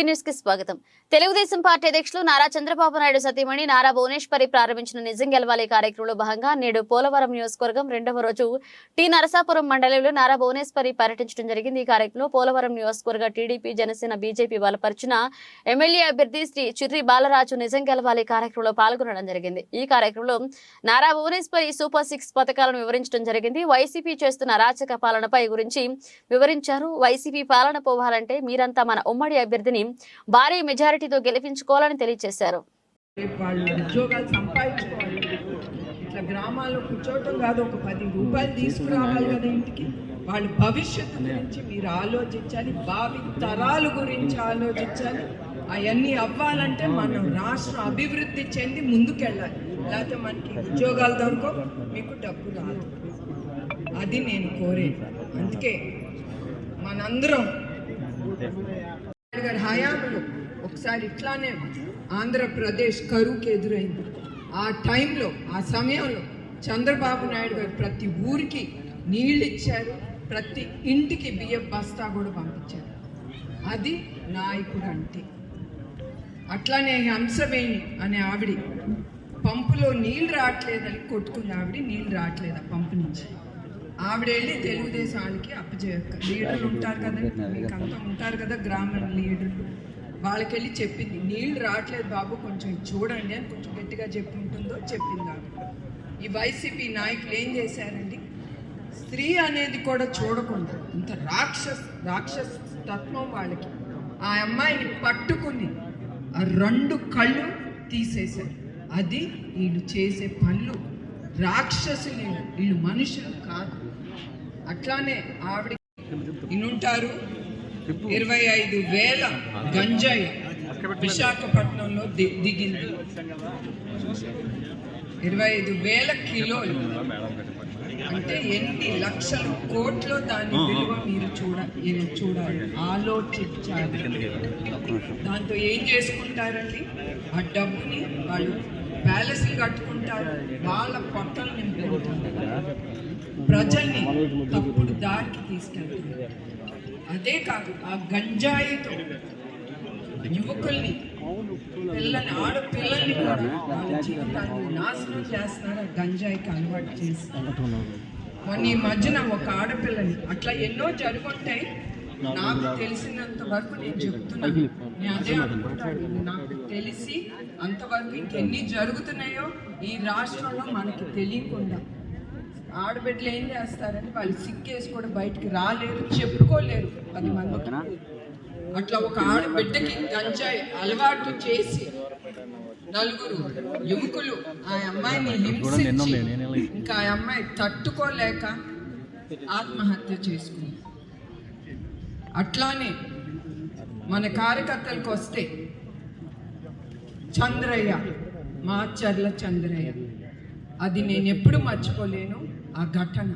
SP న్యూస్కి స్వాగతం. Telugu Desam party అధ్యక్షులు నారా చంద్రబాబు నాయుడు సతీమణి నారా భువనేశ్వరి ప్రారంభించిన నిజం గెలవాలి కార్యక్రమంలో భాగంగా నేడు పోలవరం నియోజకవర్గం రెండవ రోజు టి. నరసాపురం మండలంలో నారా భువనేశ్వరి పర్యటించడం జరిగింది. ఈ కార్యక్రమంలో పోలవరం నియోజకవర్గ టీడీపీ జనసేన బీజేపీ బలపరిచిన ఎమ్మెల్యే అభ్యర్థి శ్రీ చిర్రి బాలరాజు నిజం గెలవాలి కార్యక్రమంలో పాల్గొనడం జరిగింది. ఈ కార్యక్రమంలో నారా భువనేశ్వరి సూపర్ సిక్స్ పథకాలను వివరించడం జరిగింది. వైసీపీ చేస్తున్న అరాచక పాలనపై గురించి వివరించారు. వైసీపీ పాలన పోవాలంటే మీరంతా మన ఉమ్మడి అభ్యర్థిని భారీ మెజారిటీతో గెలిపించుకోవాలని తెలియజేశారు. ఉద్యోగాలు సంపాదించుకోవాలి. ఇట్లా గ్రామాల్లో కూర్చోవటం కాదు. ఒక పది రూపాయలు తీసుకురావాలి కదా ఇంటికి. వాళ్ళ భవిష్యత్తు గురించి మీరు ఆలోచించాలి. భావి తరాల గురించి ఆలోచించాలి. అవన్నీ అవ్వాలంటే మనం రాష్ట్రం అభివృద్ధి చెంది ముందుకెళ్ళాలి. లేకపోతే మనకి ఉద్యోగాలు దొరకవు. మీకు డబ్బు రాదు. అది నేను కోరేది. అందుకే మనందరం నాయుడు గారి హయాంలో ఒకసారి ఇట్లానే ఆంధ్రప్రదేశ్ కరువుకి ఎదురైంది. ఆ టైంలో ఆ సమయంలో చంద్రబాబు నాయుడు గారు ప్రతి ఊరికి నీళ్ళు ఇచ్చారు ప్రతి ఇంటికి బియ్యం బస్తా కూడా పంపించారు. అది నాయకుడు అంటే. అట్లానే హంసవేణి అనే ఆవిడ పంపులో నీళ్ళు రావట్లేదని కొట్టుకున్న ఆవిడ నీళ్ళు రావట్లేదు ఆ పంపు నుంచి. ఆవిడ వెళ్ళి తెలుగుదేశం వాళ్ళకి అప్పచేయక్క లీడర్లు ఉంటారు కదా మీకు అంతా ఉంటారు కదా గ్రామ లీడర్లు. వాళ్ళకి వెళ్ళి చెప్పింది నీళ్ళు రావట్లేదు బాబు కొంచెం చూడండి అని కొంచెం గట్టిగా చెప్పి ఉంటుందో చెప్పింది ఆవిడ. ఈ వైసీపీ నాయకులు ఏం చేశారండి? స్త్రీ అనేది కూడా చూడకుండా ఇంత రాక్షస్ రాక్షస తత్వం వాళ్ళకి. ఆ అమ్మాయిని పట్టుకుని ఆ రెండు కళ్ళు తీసేశారు. అది వీళ్ళు చేసే పనులు. రాక్షసులు వీళ్ళు. మనుషులు కాదు. అట్లానే ఆవిడ ఇనుంటారు ఇరవై ఐదు వేల గంజాయి విశాఖపట్నంలో దిగింది. ఇరవై ఐదు వేల కిలోలు. అంటే ఎన్ని లక్షల కోట్లు దాని విలువ మీరు చూడ చూడాలి. ఆలోచించాలి. దాంతో ఏం చేసుకుంటారండి? ఆ డబ్బుని వాళ్ళు ప్యాలెస్లు కట్టుకుంటారు. వాళ్ళ పొట్టలు నింపుకుంటారు ప్రజల్ని తప్పుడు దారికి తీసుకెళ్తున్నారు. అదే కాదు ఆ గంజాయితో యువకుల్ని పిల్లని ఆడపిల్లల్ని కూడా వాళ్ళ జీవితాన్ని నాశనం చేస్తున్నారు ఆ గంజాయికి అలవాటు చేసి. మొన్న ఈ మధ్యన ఒక ఆడపిల్లని అట్లా ఎన్నో జరుగుంటాయి. నాకు తెలిసినంత వరకు నేను చెప్తున్నాను. నేను అదే అనుకుంటాను నాకు తెలిసి అంతవరకు ఇంకెన్ని జరుగుతున్నాయో ఈ రాష్ట్రంలో మనకి తెలియకుండా ఆడబిడ్డలు ఏం చేస్తారంటే వాళ్ళు సిక్కేసి కూడా బయటికి రాలేరు చెప్పుకోలేరు. పది మందికి అట్లా ఒక ఆడబిడ్డకి గంజాయి అలవాటు చేసి నలుగురు యువకులు ఆ అమ్మాయిని హింసించి ఇంకా ఆ అమ్మాయి తట్టుకోలేక ఆత్మహత్య చేసుకుంది. అట్లానే మన కార్యకర్తలకు వస్తే చంద్రయ్య మాచర్ల చంద్రయ్య. అది నేను ఎప్పుడు మర్చిపోలేను. ఆ ఘటన.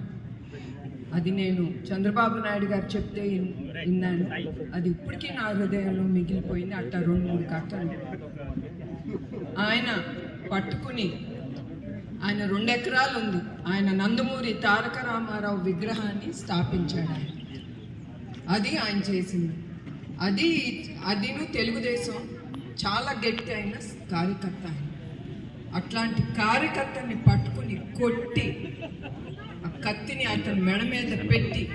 అది నేను చంద్రబాబు నాయుడు గారు చెప్తే విన్నాను. అది ఇప్పటికీ నా హృదయంలో మిగిలిపోయింది అట్లా రెండు మూడు ఘటనలు. ఆయన పట్టుకుని ఆయన రెండు ఎకరాలు ఉంది ఆయన నందమూరి తారక రామారావు విగ్రహాన్ని స్థాపించాడు ఆయన. అది ఆయన చేసింది. అది అదిను తెలుగుదేశం చాలా గట్టి అయిన కార్యకర్త ఆయన. అట్లాంటి కార్యకర్తని పట్టుకుని కొట్టి ఆ కత్తిని అతని మెడ మీద పెట్టి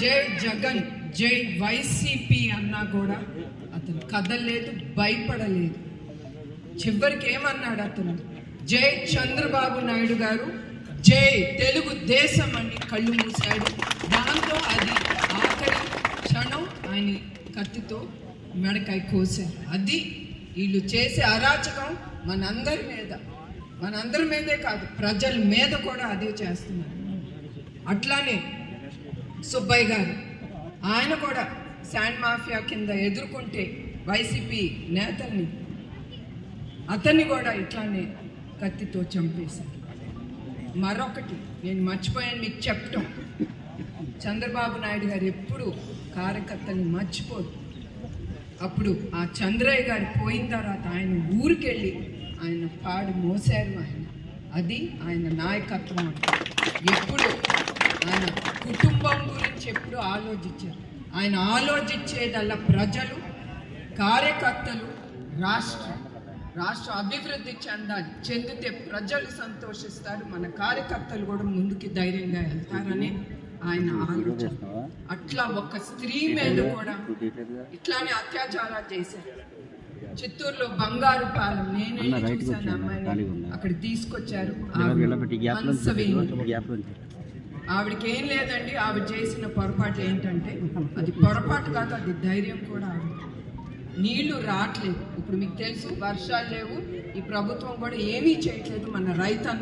జై జగన్ జై వైసీపీ అన్నా కూడా అతను కదలలేదు భయపడలేదు. చివరికి ఏమన్నాడు అతను? జై చంద్రబాబు నాయుడు గారు జై తెలుగు దేశం అని కళ్ళు మూశాడు. దాంతో అది క్షణం ఆయన కత్తితో మెడకాయ కోసారు అది వీళ్ళు చేసే అరాచకం మనందరి మీద. మనందరి మీదే కాదు ప్రజల మీద కూడా అదే చేస్తున్నారు. అట్లానే సుబ్బయ్య గారు ఆయన కూడా శాండ్ మాఫియా కింద ఎదుర్కొంటే వైసీపీ నేతల్ని అతన్ని కూడా ఇట్లానే కత్తితో చంపేశారు. మరొకటి నేను మర్చిపోయాను మీకు చెప్పటం. చంద్రబాబు నాయుడు గారు ఎప్పుడు కార్యకర్తల్ని మర్చిపోదు. అప్పుడు ఆ చంద్రయ్య గారు పోయిన తర్వాత ఆయన ఊరికెళ్ళి ఆయన పాడు మోసారు ఆయన. అది ఆయన నాయకత్వం ఎప్పుడు? ఆయన కుటుంబం గురించి ఎప్పుడు ఆలోచించారు. ఆయన ఆలోచించేదల్లా ప్రజలు కార్యకర్తలు రాష్ట్రం. రాష్ట్ర అభివృద్ధి చెందాలి. చెందితే ప్రజలు సంతోషిస్తారు. మన కార్యకర్తలు కూడా ముందుకి ధైర్యంగా వెళ్తారని ఆయన ఆలోచన. అట్లా ఒక స్త్రీ మీద కూడా ఇట్లానే అత్యాచారాలు చేశారు. చిత్తూరులో బంగారు పాలెం. నేనే చూశాను అమ్మాయిని. అక్కడ తీసుకొచ్చారు. ఆవిడకి ఏం లేదండి ఆవిడ చేసిన పొరపాటు ఏంటంటే అది పొరపాటు కాదు అది ధైర్యం కూడా ఆవిడ. నీళ్ళు రావట్లేదు ఇప్పుడు మీకు తెలుసు వర్షాలు లేవు. ఈ ప్రభుత్వం కూడా ఏమీ చేయట్లేదు మన రైతన్న